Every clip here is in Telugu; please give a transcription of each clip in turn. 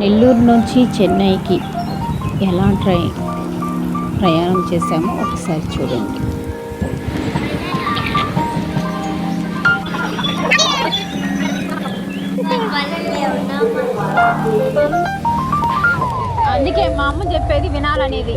నెల్లూరు నుంచి చెన్నైకి ఎలా ట్రైన్ ప్రయాణం చేశామో ఒకసారి చూడండి. అందుకే మా అమ్మ చెప్పేది వినాలనేది.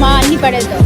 అమ్మమ్మ అమ్మమ్మ అన్ని పడేద్దాం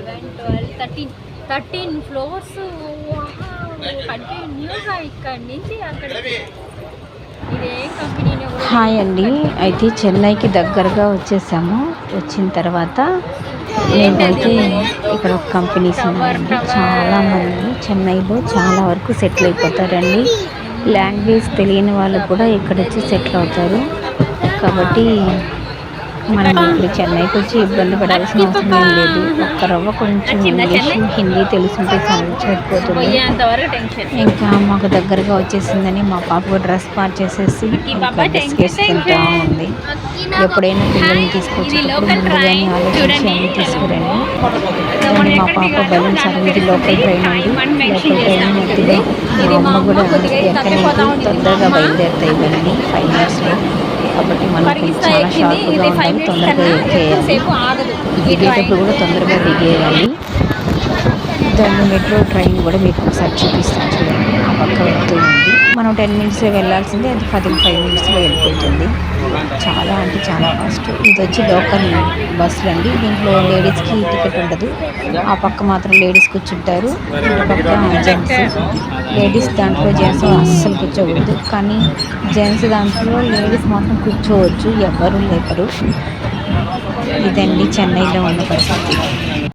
eleven twelve thirteen thirteen floors కంటిన్యూగా ఇక్కడి నుంచి కంపెనీని హాయ్ అండి అయితే చెన్నైకి దగ్గరగా వచ్చేసాము. వచ్చిన తర్వాత మేమైతే ఇక్కడ ఒక కంపెనీస్ ఉన్నాయండి చాలా మంది చెన్నైలో చాలా వరకు సెటిల్ అయిపోతారండి. లాంగ్వేజ్ తెలియని వాళ్ళు కూడా ఇక్కడ వచ్చి సెటిల్ అవుతారు. కాబట్టి మనం ఇప్పుడు చెన్నైకి వచ్చి ఇబ్బంది పడాల్సిన అవసరం ఏం లేదు. ఒక్క రవ్వ కొంచెం ఇంగ్లీష్ హిందీ తెలుసుంటే సరిపోతుంది. ఇంకా మాకు దగ్గరగా వచ్చేసిందని మా పాప డ్రెస్ పార్ చేసేసి బిస్కెట్స్ ఉంది. ఎప్పుడైనా పిల్లల్ని తీసుకొచ్చేటప్పుడు ముందుగానే ఆలోచించి అన్ని తీసుకురండి. కానీ మా పాప అనేది ఇది లోకల్ ట్రైన్ అండి లోకల్ ట్రైన్ మధ్యలో మా అమ్మ కూడా ఎక్కడానికి తొందరగా బయలుదేరుతాయి ఇవన్నీ ఫైవ్ మినిట్స్లో మనకి చాలా షార్ప్గా ఉండాలి తొందరగా ఎక్కేయాలి దిగేటప్పుడు కూడా తొందరగా దిగేయాలి. దాన్ని మెట్రో ట్రైన్ కూడా మీకు ఒకసారి చూపిస్తాను చూడండి. ఆ పక్క వెళ్తూ ఉంది. మనం టెన్ మినిట్స్లో వెళ్ళాల్సింది అది పది ఫైవ్ మినిట్స్లో వెళ్ళిపోతుంది. చాలా అంటే చాలా ఫాస్ట్ ఇది వచ్చి లోకల్ బస్సులు అండి. దీంట్లో లేడీస్కి టికెట్ ఉండదు. ఆ పక్క మాత్రం లేడీస్ కూర్చుంటారు. పక్క జెంట్స్ లేడీస్ దాంట్లో జెంట్స్ అస్సలు కూర్చోకూడదు. కానీ జెంట్స్ దాంట్లో లేడీస్ మాత్రం కూర్చోవచ్చు. ఎవరు లేపరు. ఇదండి చెన్నైలో ఉన్న పరిస్థితి.